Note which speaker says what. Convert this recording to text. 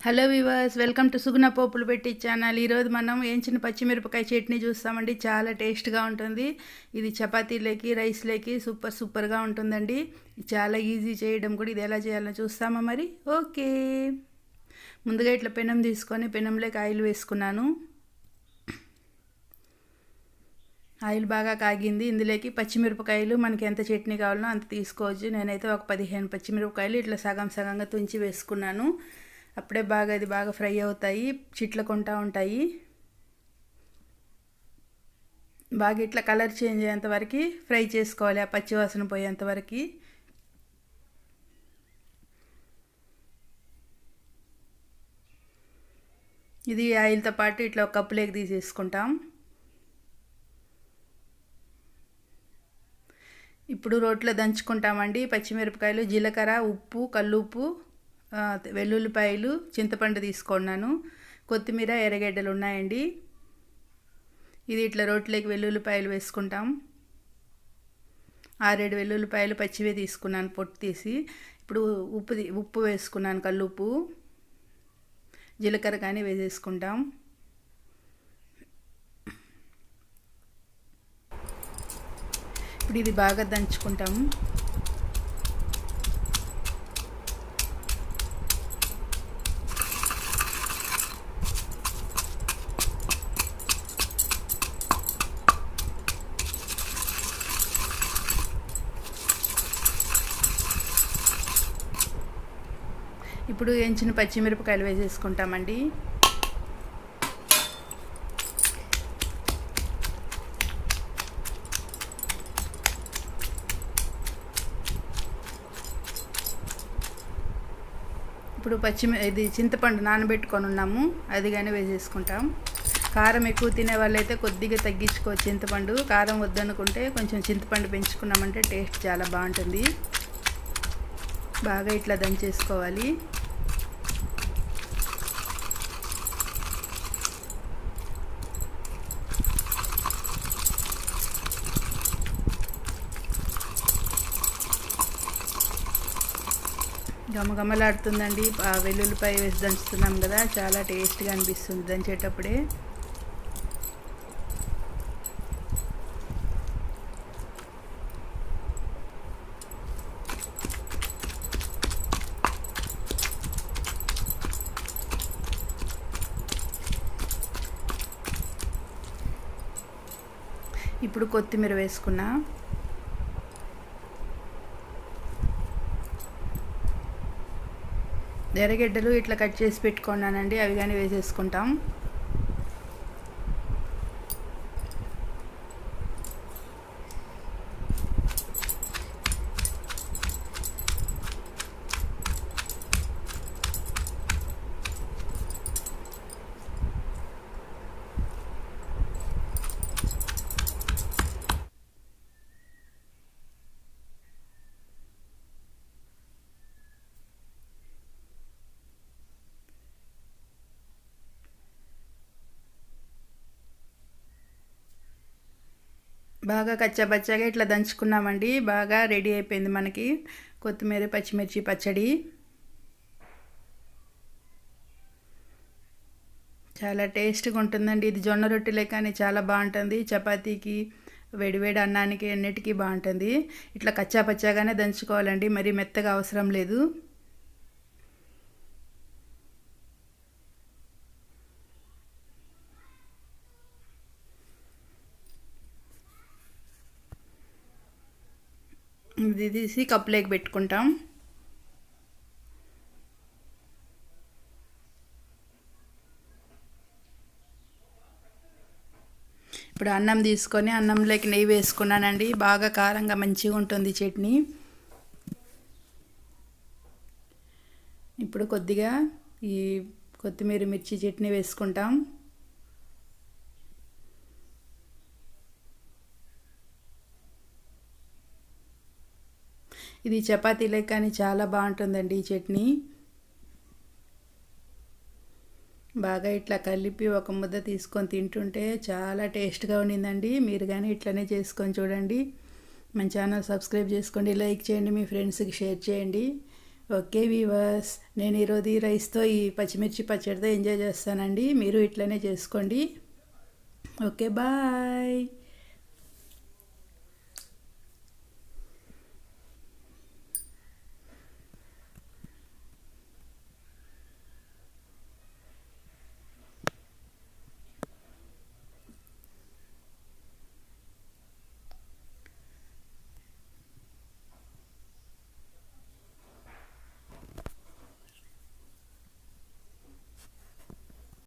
Speaker 1: Hello viewers welcome to Suguna పోపులు పెట్టి channel ఈరోజు మనం వేయించిన పచ్చిమిరపకాయ చట్నీ చూస్తామండి. చాలా టేస్ట్గా ఉంటుంది. ఇది చపాతీలోకి రైస్లోకి సూపర్ సూపర్గా ఉంటుందండి. చాలా ఈజీ చేయడం కూడా ఇది ఎలా చేయాలో చూస్తామా మరి? ఓకే ముందుగా ఇట్లా పెనం తీసుకొని పెనంలోకి ఆయిల్ వేసుకున్నాను. ఆయిల్ బాగా కాగింది. ఇందులోకి పచ్చిమిరపకాయలు మనకి ఎంత చట్నీ కావాలో అంత తీసుకోవచ్చు. నేనైతే ఒక పదిహేను పచ్చిమిరపకాయలు ఇట్లా సగం సగంగా తుంచి వేసుకున్నాను. అప్పుడే బాగా అది బాగా ఫ్రై అవుతాయి చిట్లకుంటా ఉంటాయి. బాగా ఇట్లా కలర్ చేంజ్ అయ్యేంత వరకు ఫ్రై చేసుకోవాలి ఆ పచ్చివాసన పోయేంత వరకు. ఇది ఆయిల్తో పాటు ఇట్లా ఒక కప్పులోకి తీసేసుకుంటాం. ఇప్పుడు రోట్లో దంచుకుంటామండి పచ్చిమిరపకాయలు జీలకర్ర ఉప్పు కల్లుప్పు. వెల్లుల్లిపాయలు చింతపండు తీసుకున్నాను. కొత్తిమీర ఎర్రగడ్డలు ఉన్నాయండి. ఇది ఇట్లా రోట్లోకి వెల్లుల్లిపాయలు వేసుకుంటాం. ఆరేడు వెల్లుల్లిపాయలు పచ్చివే తీసుకున్నాను పొట్టు తీసి. ఇప్పుడు ఉప్పు ఉప్పు వేసుకున్నాను కల్లుప్పు. జీలకర్ర కానీ వేసేసుకుంటాం. ఇప్పుడు ఇది బాగా దంచుకుంటాము ఇప్పుడు ఎంచిన పచ్చిమిరపకాయలు వేసేసుకుంటామండి. ఇప్పుడు పచ్చిమి ఇది చింతపండు నానబెట్టుకొని ఉన్నాము. అది కానీ వేసేసుకుంటాం. కారం ఎక్కువ తినే వాళ్ళైతే కొద్దిగా తగ్గించుకోవచ్చు చింతపండు. కారం వద్దనుకుంటే కొంచెం చింతపండు పెంచుకున్నామంటే టేస్ట్ చాలా బాగుంటుంది. బాగా ఇట్లా దంచేసుకోవాలి. గమగమలాడుతుందండి. వెల్లుల్లిపాయ వేసి దంచుతున్నాం కదా చాలా టేస్ట్గా అనిపిస్తుంది దంచేటప్పుడే. ఇప్పుడు కొత్తిమీర వేసుకున్నా. ఎర్రగడ్డలు ఇట్లా కట్ చేసి పెట్టుకున్నానండి అవి కానీ వేసేసుకుంటాం. బాగా కచ్చాపచ్చాగా ఇట్లా దంచుకున్నామండి. బాగా రెడీ అయిపోయింది మనకి. కొత్తిమీర పచ్చిమిర్చి పచ్చడి. చాలా టేస్ట్గా ఉంటుందండి. ఇది జొన్న రొట్టెలే కానీ చాలా బాగుంటుంది. చపాతీకి వేడివేడి అన్నానికి అన్నిటికీ బాగుంటుంది. ఇట్లా కచ్చా పచ్చాగానే దంచుకోవాలండి. మరి మెత్తగా అవసరం లేదు. ఇది తీసి కప్పులోకి పెట్టుకుంటాం. ఇప్పుడు అన్నం తీసుకొని అన్నంలోకి నెయ్యి వేసుకున్నానండి. బాగా కారంగా మంచిగా ఉంటుంది చట్నీ. ఇప్పుడు కొద్దిగా ఈ కొత్తిమీర మిర్చి చట్నీ వేసుకుంటాం. ఇది చపాతీలే కానీ చాలా బాగుంటుందండి ఈ చట్నీ. బాగా ఇట్లా కలిపి ఒక ముద్ద తీసుకొని తింటుంటే చాలా టేస్ట్గా ఉండిందండి మీరు కానీ ఇట్లనే చేసుకొని చూడండి. మన ఛానల్ సబ్స్క్రైబ్ చేసుకోండి లైక్ చేయండి మీ ఫ్రెండ్స్కి షేర్ చేయండి. ఓకే వీవర్స్ నేను ఈరోజు ఈ రైస్తో ఈ పచ్చిమిర్చి పచ్చడితో ఎంజాయ్ చేస్తానండి. మీరు ఇట్లనే చేసుకోండి. Okay bye.